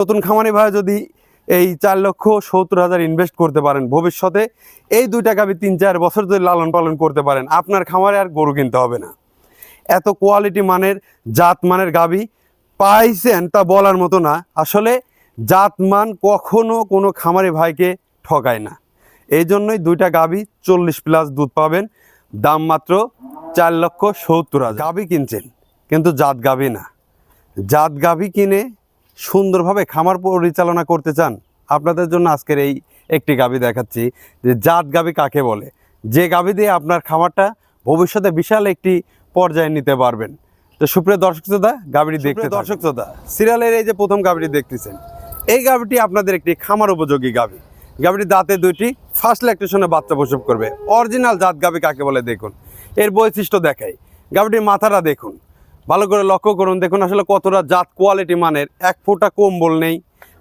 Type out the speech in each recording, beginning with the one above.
নতুন খামারি ভাই যদি এই চার লক্ষ সত্তর হাজার ইনভেস্ট করতে পারেন ভবিষ্যতে, এই দুইটা গাভি তিন চার বছর যদি লালন পালন করতে পারেন, আপনার খামারে আর গরু কিনতে হবে না। এত কোয়ালিটি মানের, জাত মানের গাভি পাইছেন তা বলার মতো না। আসলে জাত মান কখনো কোনো খামারি ভাইকে ঠকায় না। এই জন্যই দুইটা গাভি চল্লিশ প্লাস দুধ পাবেন, দাম মাত্র চার লক্ষ সত্তর হাজার। গাভি কিনছেন, কিন্তু জাত গাভি না। জাত গাভি কিনে সুন্দরভাবে খামার পরিচালনা করতে চান আপনাদের জন্য আজকের এই একটি গাবি দেখাচ্ছি যে জাত গাবি কাকে বলে? যে গাবি দিয়ে আপনার খামারটা ভবিষ্যতে বিশাল একটি পর্যায়ে নিতে পারবেন। তো সুপ্রিয় দর্শক শ্রোতা গাভীটি দেখতে দর্শক শ্রোতা সিরিয়ালের এই যে প্রথম গাবিটি দেখতেছেন এই গাভীটি আপনাদের একটি খামার উপযোগী গাবি। গাভীটি দাঁতে দুইটি ফার্স্ট ল্যাকটেশনে বাচ্চা প্রসব করবে। অরিজিনাল জাত গাবি কাকে বলে দেখুন। এর বৈশিষ্ট্য দেখাই। গাবিটির মাথাটা দেখুন। ভালো করে লক্ষ্য করুন, দেখুন আসলে কতটা জাত কোয়ালিটি মানের। এক ফোঁটা কম্বল নেই।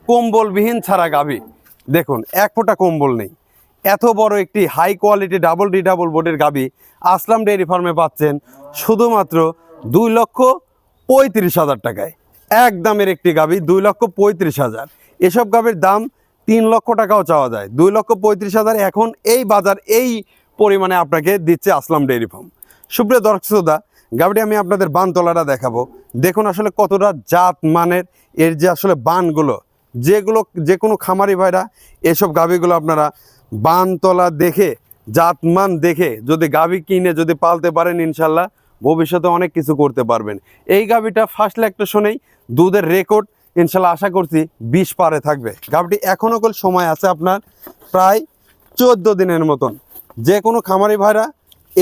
কম্বলবিহীন ছাড়া গাভী। দেখুন, এক ফোঁটা কম্বল নেই। এত বড় একটি high quality double D double বোর্ডের গাভী আসলাম ডেয়ারি ফার্মে পাচ্ছেন শুধুমাত্র দুই লক্ষ পঁয়ত্রিশ হাজার টাকায়। এক দামের একটি গাবি দুই লক্ষ পঁয়ত্রিশ হাজার। এসব গাভীর দাম তিন লক্ষ টাকাও চাওয়া যায়। দুই লক্ষ পঁয়ত্রিশ হাজার এখন এই বাজার এই পরিমাণে আপনাকে দিচ্ছে আসলাম ডেয়ারি ফার্ম সুপ্রিয় দর্শক গাভীটি আমি আপনাদের বানতলাটা দেখাবো। দেখুন আসলে কতটা জাত মানের এর যে আসলে বানগুলো, যেগুলো যে কোনো খামারি ভাইরা এসব গাভীগুলো আপনারা বানতলা দেখে জাতমান দেখে যদি গাভী কিনে যদি পালতে পারেন ইনশাল্লাহ, ভবিষ্যতে অনেক কিছু করতে পারবেন। এই গাভীটা ফার্স্ট ল্যাকটেশনেই দুধের রেকর্ড ইনশাল্লাহ আশা করছি বিশ পারে থাকবে। গাভীটি এখনও কল সময় আছে আপনার প্রায় চোদ্দ দিনের মতন। যে কোনো খামারি ভাইরা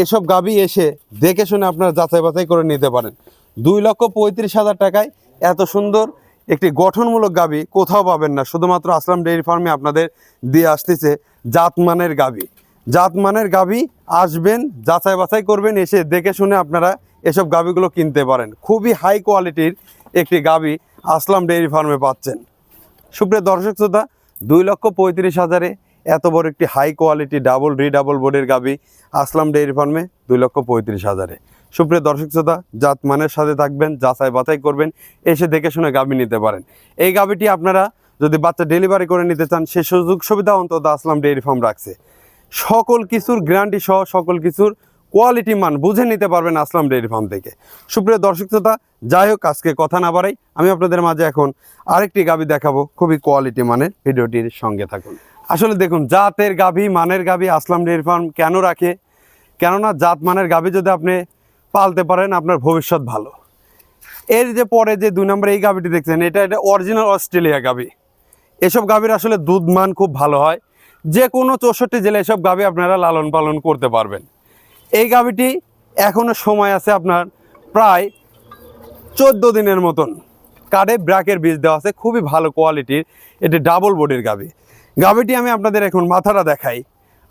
এসব গাবি এসে দেখে শুনে আপনারা যাচাই বাছাই করে নিতে পারেন। দুই লক্ষ পঁয়ত্রিশ হাজার টাকায় এত সুন্দর একটি গঠনমূলক গাবি কোথাও পাবেন না। শুধুমাত্র আসলাম ডেয়ারি ফার্মে আপনাদের দিয়ে আসতেছে জাতমানের গাভী জাতমানের গাবি আসবেন, যাচাই বাছাই করবেন, এসে দেখে শুনে আপনারা এসব গাবিগুলো কিনতে পারেন। খুবই হাই কোয়ালিটির একটি গাবি আসলাম ডেয়ারি ফার্মে পাচ্ছেন। সুপ্রিয় দর্শক শ্রোতা, দুই লক্ষ পঁয়ত্রিশ হাজারে এত বড় একটি হাই কোয়ালিটি ডাবল রিডাবল বোর্ডের গাবি আসলাম ডেয়ারি ফার্মে দুই লক্ষ পঁয়ত্রিশ হাজারে। সুপ্রিয় দর্শক শ্রোতা, জাত মানের সাথে থাকবেন, যাচাই বাছাই করবেন, এসে দেখে শুনে গাবি নিতে পারেন। এই গাবিটি আপনারা যদি বাচ্চা ডেলিভারি করে নিতে চান, সে সুযোগ সুবিধা অন্তত আসলাম ডেয়ারি ফার্ম রাখছে। সকল কিছুর গ্যারান্টি সহ সকল কিছুর কোয়ালিটি মান বুঝে নিতে পারবেন আসলাম ডেয়ারি ফার্ম থেকে। সুপ্রিয় দর্শক শ্রোতা, যাই হোক, আজকে কথা না বাড়াই আমি আপনাদের মাঝে এখন আরেকটি গাবি দেখাবো। খুবই কোয়ালিটি মানের ভিডিওটির সঙ্গে থাকুন। আসলে দেখুন, জাতের গাভী মানের গাভী আসলাম ডেয়ারি ফার্ম কেন রাখে? কেননা জাত মানের গাভী যদি আপনি পালতে পারেন, আপনার ভবিষ্যৎ ভালো। এর যে পরে যে দুই নম্বর এই গাভীটি দেখছেন, এটা এটা অরিজিনাল অস্ট্রেলিয়া গাভী এসব গাভীর আসলে দুধ মান খুব ভালো হয়। যে কোনো চৌষট্টি জেলায় এসব গাভী আপনারা লালন পালন করতে পারবেন। এই গাভীটি এখনও সময় আছে আপনার প্রায় চোদ্দ দিনের মতন। কার্ডে ব্র্যাকের বীজ দেওয়া আছে, খুবই ভালো কোয়ালিটির। এটি ডাবল বডির গাভী। গাভীটি আমি আপনাদের এখন মাথাটা দেখাই।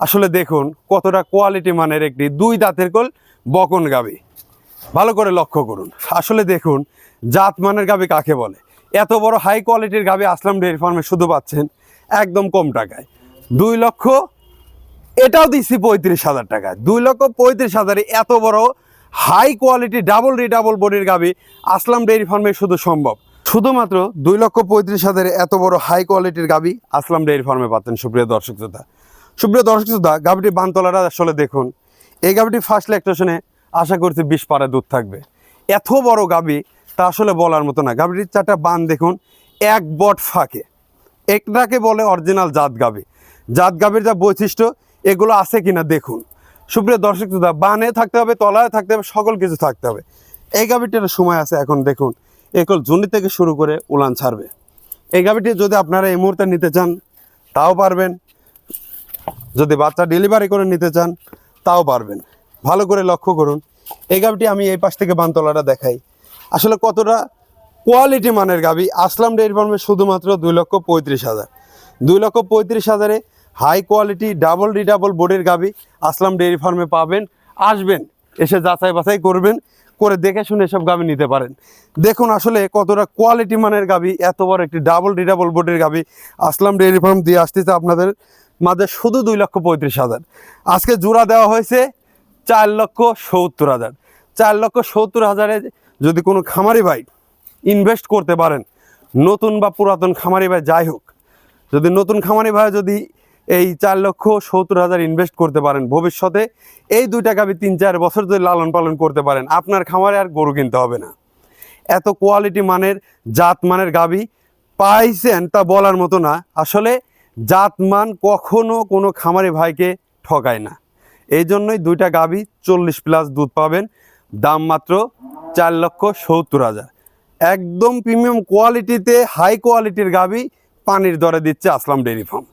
আসলে দেখুন, কতটা কোয়ালিটি মানের একটি দুই দাঁতের কোল বকন গাবি ভালো করে লক্ষ্য করুন। আসলে দেখুন, জাত মানের গাবি কাকে বলে? এত বড় হাই কোয়ালিটির গাবি আসলাম ডেয়ারি ফার্মে শুধু পাচ্ছেন একদম কম টাকায়। দুই লক্ষ এটাও দিচ্ছি পঁয়ত্রিশ হাজার টাকায় দুই লক্ষ পঁয়ত্রিশ হাজারে এত বড় হাই কোয়ালিটি ডাবল রি ডাবল বডির গাভী আসলাম ডেয়ারি ফার্মে শুধু সম্ভব। শুধুমাত্র দুই লক্ষ পঁয়ত্রিশ হাজারে এত বড় হাই কোয়ালিটির গাবি আসলাম ডেয়ারি ফার্মে পাচ্ছেন সুপ্রিয় দর্শক শ্রোতা। সুপ্রিয় দর্শক শ্রোতা গাভীটি বানতলাটা আসলে দেখুন। এই গাভীটি ফার্স্ট ল্যাকটেশনে আশা করছি বিশ পারে দুধ থাকবে। এত বড় গাবি তা আসলে বলার মতো না। গাভীটির চারটা বান দেখুন, এক বট ফাঁকে। একটাকে বলে অরিজিনাল জাত গাভী জাত গাভীর যা বৈশিষ্ট্য এগুলো আছে কিনা দেখুন। সুপ্রিয় দর্শক শ্রোতা, বানে থাকতে হবে, তলায় থাকতে হবে, সকল কিছু থাকতে হবে। এই গাভীটির সময় আছে এখন, দেখুন, একল জুনি থেকে শুরু করে উলান ছাড়বে। এই গাভীটি যদি আপনারা এই মুহূর্তে নিতে চান, তাও পারবেন। যদি বাচ্চা ডেলিভারি করে নিতে চান, তাও পারবেন। ভালো করে লক্ষ্য করুন, এই গাভীটি আমি এই পাশ থেকে বানতলাটা দেখাই। আসলে কতটা কোয়ালিটি মানের গাভী? আসলাম ডেয়ারি ফার্মে শুধুমাত্র দুই লক্ষ পঁয়ত্রিশ হাজার। দুই লক্ষ পঁয়ত্রিশ হাজারে হাই কোয়ালিটি, ডাবল রিডাবল বোর্ডের গাভী আসলাম ডেয়ারি ফার্মে পাবেন, আসবেন, এসে যাচাই বাছাই করবেন, করে দেখে শুনে এসব গাভী নিতে পারেন। দেখুন আসলে কতটা কোয়ালিটি মানের গাভী এত বড় একটি ডাবল রিডাবল বোর্ডের গাভী আসলাম ডেয়ারি ফার্ম দিয়ে আসতেছে আপনাদের মাঝে শুধু দুই লক্ষ পঁয়ত্রিশ হাজার। আজকে জোড়া দেওয়া হয়েছে চার লক্ষ সত্তর হাজার। চার লক্ষ সত্তর হাজারে যদি কোনো খামারি ভাই ইনভেস্ট করতে পারেন, নতুন বা পুরাতন খামারি ভাই, যাই হোক, যদি নতুন খামারি ভাই যদি এই চার লক্ষ সত্তর হাজার ইনভেস্ট করতে পারেন ভবিষ্যতে। এই দুইটা গাভি তিন, চার বছর যদি লালন পালন করতে পারেন। আপনার খামারে আর গরু কিনতে হবে না। এত কোয়ালিটি মানের, জাত মানের গাভি পাইছেন তা বলার মতো না। আসলে জাত মান কখনো কোনো খামারি ভাইকে ঠকায় না। এই জন্যই দুইটা গাভি চল্লিশ প্লাস দুধ পাবেন। দাম মাত্র চার লক্ষ সত্তর হাজার। একদম প্রিমিয়াম কোয়ালিটিতে হাই কোয়ালিটির গাভি পানির দরে দিচ্ছে Aslam dairy farm.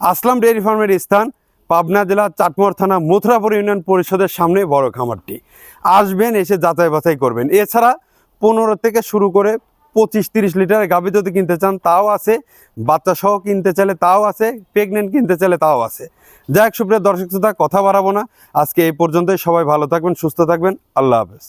Aslam dairy ফার্মের স্থান, পাবনা জেলা চাটমোহর থানা মথুরাপুর ইউনিয়ন পরিষদের সামনে বড় খামারটি। আসবেন, এসে যাচাই বাছাই করবেন। এছাড়া পনেরো থেকে শুরু করে পঁচিশ তিরিশ লিটারের গাভি যদি কিনতে চান, তাও আছে। বাচ্চা সহ কিনতে চাইলে তাও আছে, প্রেগনেন্ট কিনতে চাইলে তাও আছে। যাই হোক, সুপ্রিয় দর্শক শ্রোতা, কথা বাড়াবো না। আজকে এই পর্যন্তই। সবাই ভালো থাকবেন, সুস্থ থাকবেন। আল্লাহ হাফেজ।